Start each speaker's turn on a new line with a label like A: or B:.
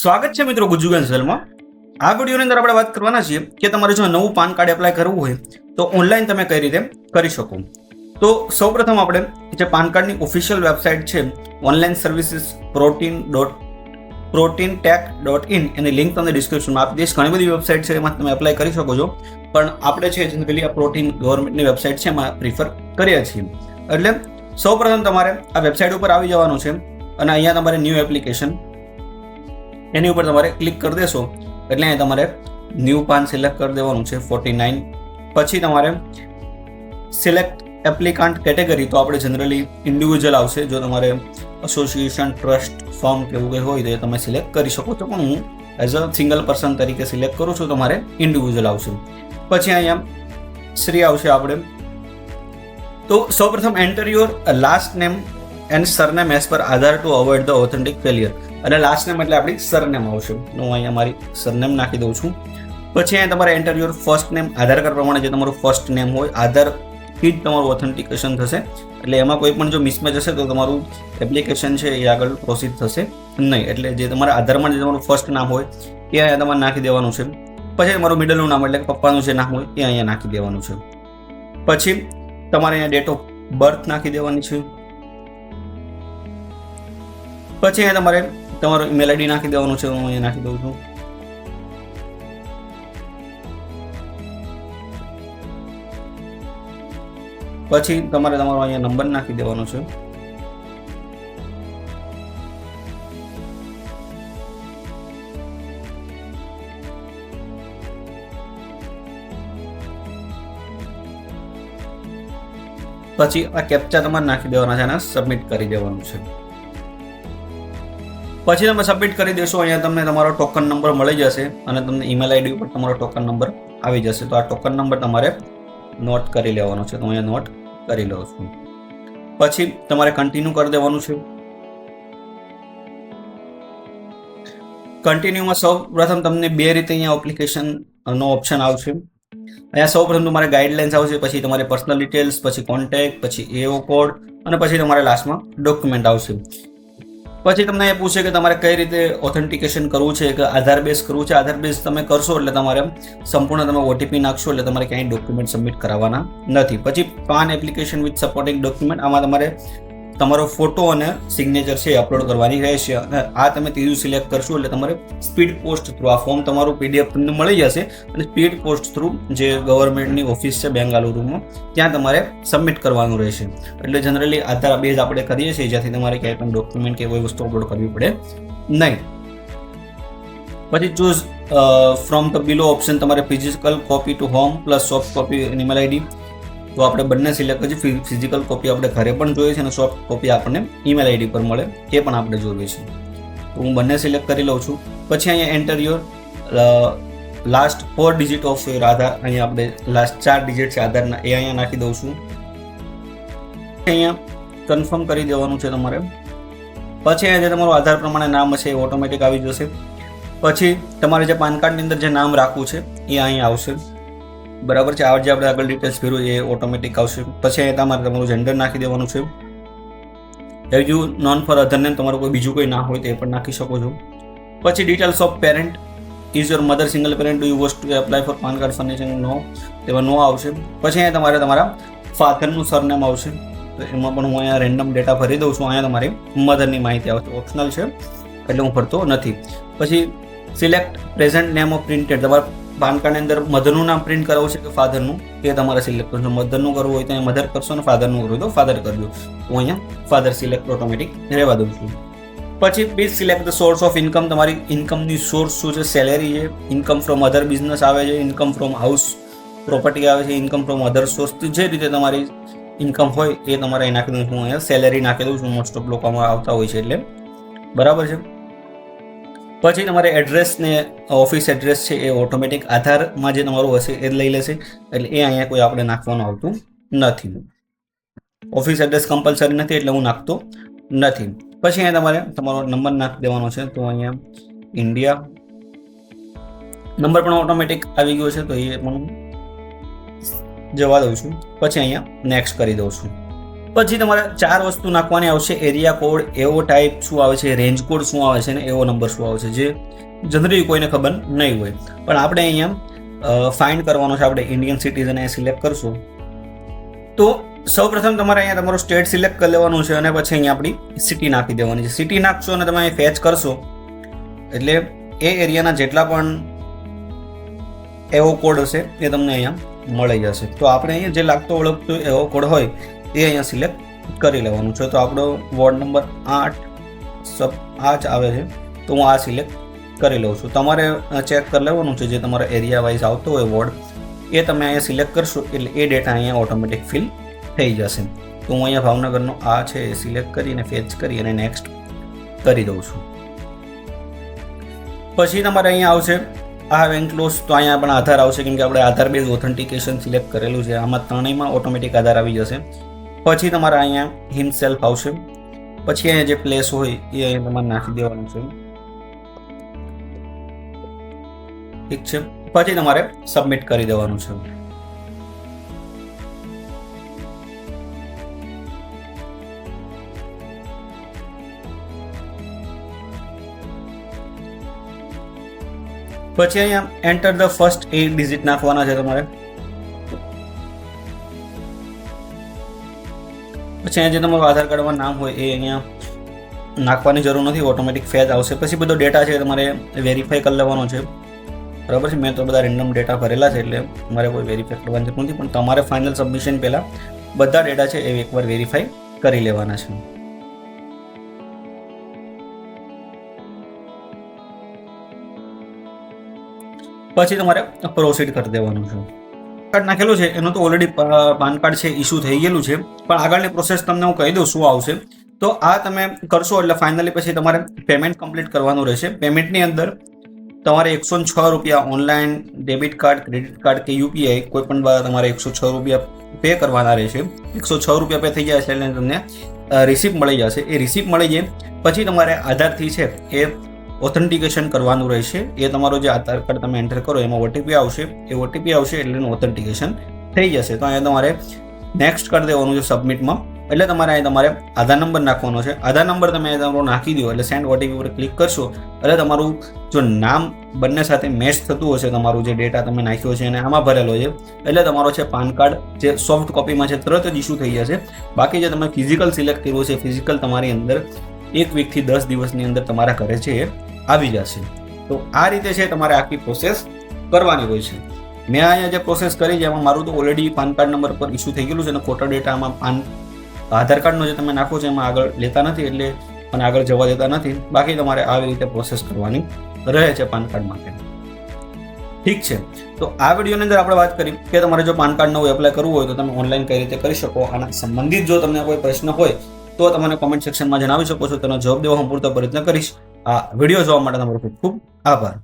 A: સ્વાગત છે મિત્રો ગુજુગન સેલમાં. આ વિડીયોની અંદર આપણે વાત કરવાના છીએ કે તમારે જો નવું પાન કાર્ડ એપ્લાય કરવું હોય તો ઓનલાઈન તમે કઈ રીતે કરી શકો. તો સૌપ્રથમ આપણે જે પાન કાર્ડની ઓફિશિયલ વેબસાઇટ છે, online services protean dot, protean tech dot in, any link તમને ડિસ્ક્રિપ્શનમાં આપી દઈશ. ઘણી બધી વેબસાઇટ છે, એમાં તમે એપ્લાય કરી શકો છો. પણ આપણે છે જનરલી આ પ્રોટીન ગવર્મેન્ટની વેબસાઇટ છે, એમાં પ્રિફર કરીએ છીએ. એટલે સૌપ્રથમ તમારે આ વેબસાઇટ ઉપર આવી જવાનું છે અને અહીંયા તમારે ન્યૂ એપ્લિકેશન એની ઉપર તમારે ક્લિક કરી દેશો. એટલે અહીંયા તમારે ન્યૂ પાન સિલેક્ટ કરી દેવાનું છે ફોર્ટી નાઇન પછી તમારે સિલેક્ટ એપ્લિકાન્ટ કેટેગરી તો આપણે જનરલી ઇન્ડિવિજ્યુઅલ આવશે. જો તમારે એસોસિએશન ટ્રસ્ટ ફોર્મ કે એવું કંઈ હોય તો એ તમે સિલેક્ટ કરી શકો છો. પણ હું એઝ અ સિંગલ પર્સન તરીકે સિલેક્ટ કરું છું તમારે ઇન્ડિવિજ્યુઅલ આવશે. પછી અહીંયા શ્રી આવશે આપણે. તો સૌપ્રથમ enter your last name and surname as per Aadhaar to avoid the authentic failure અને લાસ્ટ નેમ એટલે આપણી સરનેમ આવશે. હું અહીંયા મારી સરનેમ નાખી દઉં છું. પછી અહીંયા તમારે enter your first name Aadhaar card પ્રમાણે જે તમારું ફર્સ્ટ નેમ હોય આધારથી જ તમારું ઓથેન્ટિકેશન થશે. એટલે એમાં કોઈ પણ જો મિસમેચ હશે તો તમારું એપ્લિકેશન છે એ આગળ પ્રોસીડ થશે નહીં. એટલે જે તમારા આધારમાં જે તમારું ફર્સ્ટ નામ હોય, એ અહીંયા તમારે નાખી દેવાનું છે. પછી તમારું મિડલનું નામ એટલે પપ્પાનું જે નામ હોય, એ અહીંયા નાખી દેવાનું છે. પછી તમારે અહીંયા ડેટ ઓફ બર્થ નાખી દેવાની છે. પછી અહીંયા તમારે તમારો ઈમેલ આઈડી નાખી દેવાનું છે, હું અહીંયા નાખી દઉં છું. પછી તમારે તમારો અહીંયા નંબર નાખી દેવાનો છે. પછી આ કેપ્ચા તમારે નાખી દેવાના છે અને સબમિટ કરી દેવાનું છે. પછી તમે સબમિટ કરી દેશો, અહીંયા તમને તમારો ટોકન નંબર મળી જશે અને તમને ઈમેલ આઈડી ઉપર તમારો ટોકન નંબર આવી જશે. તો આ ટોકન નંબર તમારે નોટ કરી લેવાનો છે. તો અહીંયા નોટ કરી લઉં છું. પછી તમારે કન્ટિન્યુ કરી દેવાનું છે. કન્ટિન્યુમાં સૌ પ્રથમ તમને બે રીતે અહીંયા એપ્લિકેશનનો ઓપ્શન આવશે. અહીંયા સૌ પ્રથમ તમારે ગાઈડલાઇન્સ આવશે, પછી તમારે પર્સનલ ડિટેલ્સ પછી કોન્ટેક્ટ પછી એઓ કોડ અને પછી તમારે લાસ્ટમાં ડોક્યુમેન્ટ આવશે. પછી તમને એ પૂછે કે તમારે કઈ રીતે ઓથેન્ટિકેશન કરવું છે, કે આધાર બેઝ કરવું છે? આધાર બેઝ તમે કરશો એટલે તમારે સંપૂર્ણ તમે ઓટીપી નાખશો એટલે તમારે ક્યાંય ડોક્યુમેન્ટ સબમિટ કરાવવાના નથી. પછી PAN application with supporting document આમાં તમારે તમારો ફોટો અને સિગ્નેચર છે અપલોડ કરવાની રહેશે અને આ તમે ત્રીજું સિલેક્ટ કરશો એટલે તમારે સ્પીડ પોસ્ટ થ્રુ આ ફોર્મ તમારું પીડીએફ તમને મળી જશે. અને સ્પીડ પોસ્ટ થ્રુ જે ગવર્મેન્ટની ઓફિસ છે બેંગાલુરુમાં ત્યાં તમારે સબમિટ કરવાનું રહેશે. એટલે જનરલી આધાર બેઝ આપણે કરીએ છીએ જ્યાંથી તમારે ક્યાંય પણ ડોક્યુમેન્ટ કે કોઈ વસ્તુ અપલોડ કરવી પડે નહીં. પછી choose from the below option તમારે physical copy to home plus soft copy email ID તો આપણે બંને સિલેક્ટ કરીએ ફિઝિકલ કોપી આપણે ઘરે પણ જોઈએ છે અને સોફ્ટ કોપી આપણને ઈમેલ આઈડી પર મળે એ પણ આપણે જોઈએ છે. તો હું બંને સિલેક્ટ કરી લઉં છું. પછી અહીંયા enter your last four digit of your Aadhaar અહીંયા આપણે લાસ્ટ ચાર ડિજિટ છે આધારના એ અહીંયા નાખી દઉં છું. અહીંયા કન્ફર્મ કરી દેવાનું છે તમારે. પછી અહીંયા જે તમારું આધાર પ્રમાણે નામ હશે એ ઓટોમેટિક આવી જશે. પછી તમારે જે પાન કાર્ડની અંદર જે નામ રાખવું છે, એ અહીંયા આવશે. બરાબર છે. આ જે આપણે આગળ ડિટેલ્સ ભર્યું એ ઓટોમેટિક આવશે. પછી અહીંયા તમારે તમારું જેન્ડર નાખી દેવાનું છે. એવી નોન ફોર અધર નેમ તમારું કોઈ બીજું કોઈ ના હોય તો એ પણ નાખી શકો છો. પછી details of parent is your mother single parent do you wish to apply for PAN card furniture નો તેમાં નો આવશે. પછી અહીંયા તમારે તમારા ફાધરનું સરનેમ આવશે. તો એમાં પણ હું અહીંયા રેન્ડમ ડેટા ભરી દઉં છું. અહીંયા તમારી મધરની માહિતી આવશે. ઓપ્શનલ છે. એટલે હું ભરતો નથી. પછી select present name of printed તમારા પાન કાર્ડની અંદર મધરનું નામ પ્રિન્ટ કરાવવું છે કે ફાધરનું એ તમારે સિલેક્ટ કરજો મધરનું કરવું હોય તો અહીંયા મધર કરશો અને ફાધરનું કરવું હોય તો ફાધર કરજો. હું અહીંયા ફાધર સિલેક્ટ ઓટોમેટિક રહેવા દઉં છું. પછી please select the source of income તમારી ઇન્કમની સોર્સ શું છે? સેલેરી છે. ઇન્કમ ફ્રોમ અધર બિઝનેસ આવે છે. ઇન્કમ ફ્રોમ હાઉસ પ્રોપર્ટી આવે છે. ઇન્કમ ફ્રોમ અધર સોર્સ જે રીતે તમારી ઇન્કમ હોય એ તમારે નાખી દઉં છું. હું અહીંયા સેલેરી નાખી દઉં છું. મોસ્ટ ઓફ લોકોમાં આવતા હોય છે એટલે. બરાબર છે? પછી તમારે એડ્રેસ ને ઓફિસ એડ્રેસ છે એ ઓટોમેટિક આધારમાં જે તમારું હશે એ લઈ લેશે. એટલે એ અહીંયા કોઈ આપણે નાખવાનું આવતું નથી. ઓફિસ એડ્રેસ કમ્પલસરી નથી એટલે હું નાખતો નથી. પછી અહીંયા તમારે તમારો નંબર નાખી દેવાનો છે. તો અહીંયા ઇન્ડિયા નંબર પણ ઓટોમેટિક આવી ગયો છે. તો એ પણ જવા દઉં છું. પછી અહીંયા નેક્સ્ટ કરી દઉં છું. પછી તમારે ચાર વસ્તુ નાખવાની આવશે. એરિયા કોડ, એવો ટાઈપ શું આવે છે રેન્જ કોડ શું આવે છે ને એવો નંબર શું આવે છે, જે જનરલી કોઈને ખબર નહીં હોય. પણ આપણે અહીંયા ફાઇન્ડ કરવાનો છે. આપણે ઇન્ડિયન સિટીઝન અહીંયા સિલેક્ટ કરશું. તો સૌપ્રથમ તમારે અહીંયા તમારું સ્ટેટ સિલેક્ટ કરી લેવાનું છે, અને પછી અહીંયા આપણી સિટી નાખી દેવાની છે. સિટી નાખશો અને તમે ફેચ કરશો. એટલે એ એરિયાના જેટલા પણ એવો કોડ હશે, એ તમને અહીંયા મળી જશે. તો આપણે અહીંયા જે લાગતો ઓળખતો એવો કોડ હોય એ અહીંયા સિલેક્ટ કરી લેવાનું છે. તો આપણો વોર્ડ નંબર આઠ સબ આ આવે છે. તો હું આ સિલેક્ટ કરી લઉં છું. તમારે ચેક કરી લેવાનું છે. જે તમારા એરિયા વાઇઝ આવતો હોય વોર્ડ એ તમે અહીંયા સિલેક્ટ કરશો એટલે એ ડેટા અહીંયા ઓટોમેટિક ફિલ થઈ જશે. તો હું અહીંયા ભાવનગરનો આ છે એ સિલેક્ટ કરીને ફેચ કરી અને નેક્સ્ટ કરી દઉં છું. પછી તમારે અહીંયા આવશે આ હવે તો અહીંયા પણ આધાર આવશે. કેમ કે આપણે આધાર બેઝ ઓથેન્ટિકેશન સિલેક્ટ કરેલું છે. આમાં ત્રણેયમાં ઓટોમેટિક આધાર આવી જશે. પછી તમારે અહીંયા હિમ સેલ્ફ આવશે. પછી અહીંયા જે પ્લેસ હોય એ અહીંયા તમારે નાખી દેવાનું છે. ઠીક છે? પછી તમારે સબમિટ કરી દેવાનું છે. પછી અહીંયા enter the first a digit નાખવાના છે તમારે. પછી અહીંયા જે તમારું આધાર કાર્ડમાં નામ હોય એ અહીંયા નાખવાની જરૂર નથી ઓટોમેટિક ફેજ આવશે. પછી બધો ડેટા છે તમારે વેરીફાઈ કરી લેવાનો છે. બરાબર છે? મેં તો બધા રેન્ડમ ડેટા ભરેલા છે એટલે મારે કોઈ વેરીફાઈ કરવાની જરૂર નથી, પણ તમારે ફાઇનલ સબમિશન પહેલાં બધા ડેટા છે એ એકવાર વેરીફાઈ કરી લેવાના છે. પછી તમારે પ્રોસીડ કરી દેવાનું છે. કાર્ડ નાખેલું છે, એનું તો ઓલરેડી પાન કાર્ડ છે ઇસ્યુ થઈ ગયેલું છે. પણ આગળની પ્રોસેસ તમને હું કહી દઉં શું આવશે. તો આ તમે કરશો એટલે ફાઇનલી પછી તમારે પેમેન્ટ કમ્પ્લીટ કરવાનું રહેશે. પેમેન્ટની અંદર તમારે એકસો છ રૂપિયા online debit card credit card કે યુપીઆઈ કોઈ પણ દ્વારા તમારે એકસો છ રૂપિયા પે કરવાના રહેશે. એકસો છ રૂપિયા પે થઈ જાય છે એટલે તમને રિસિપ્ટ મળી જશે. એ રિસિપ્ટ મળી જાય, પછી તમારે આધારથી છે એ ઓથેન્ટિકેશન કરવાનું રહેશે. એ તમારો જે આધાર કાર્ડ તમે એન્ટર કરો, એમાં ઓટીપી આવશે. એ ઓટીપી આવશે એટલે એનું ઓથેન્ટિકેશન થઈ જશે. તો અહીંયા તમારે નેક્સ્ટ કરી દેવાનું છે સબમિટમાં એટલે તમારે અહીં તમારે આધાર નંબર નાખવાનો છે. આધાર નંબર તમે અહીં તમારો નાખી દો, એટલે સેન્ડ ઓટીપી પર ક્લિક કરશો, એટલે તમારું જો નામ બંને સાથે મેચ થતું હશે, તમારું જે ડેટા તમે નાખ્યો છે અને આમાં ભરેલો છે. એટલે તમારો છે પાન કાર્ડ જે સોફ્ટ કોપીમાં છે, તરત જ ઇસ્યુ થઈ જશે. બાકી જે તમે ફિઝિકલ સિલેક્ટ કર્યું છે ફિઝિકલ તમારી અંદર એક વીકથી દસ દિવસની અંદર તમારા ઘરે છે. આવી જશે. તો આ રીતે છે તમારે આખી પ્રોસેસ કરવાની હોય છે. મેં અહીંયા જે પ્રોસેસ કરી છે, એમાં મારું તો ઓલરેડી પાન કાર્ડ નંબર પર ઇસ્યુ થઈ ગયેલું છે અને ખોટા ડેટામાં પાન આધાર કાર્ડનો જે તમે નાખો છો, એમાં આગળ લેતા નથી એટલે અને આગળ જવા દેતા નથી. બાકી તમારે આવી રીતે પ્રોસેસ કરવાની રહે છે પાન કાર્ડ માટે. ઠીક છે. તો આ વિડીયોની અંદર આપણે વાત કરી કે તમારે જો પાન કાર્ડ નવું એપ્લાય કરવું હોય તો તમે ઓનલાઈન કઈ રીતે કરી શકો? આના સંબંધિત જો તમને કોઈ પ્રશ્ન હોય તો તમને કોમેન્ટ સેક્શનમાં જણાવી શકો છો. તેનો જવાબ દેવા હું પૂરતો પ્રયત્ન કરીશ. આ વીડિયો જોવા માટે તમારો ખૂબ ખૂબ આભાર.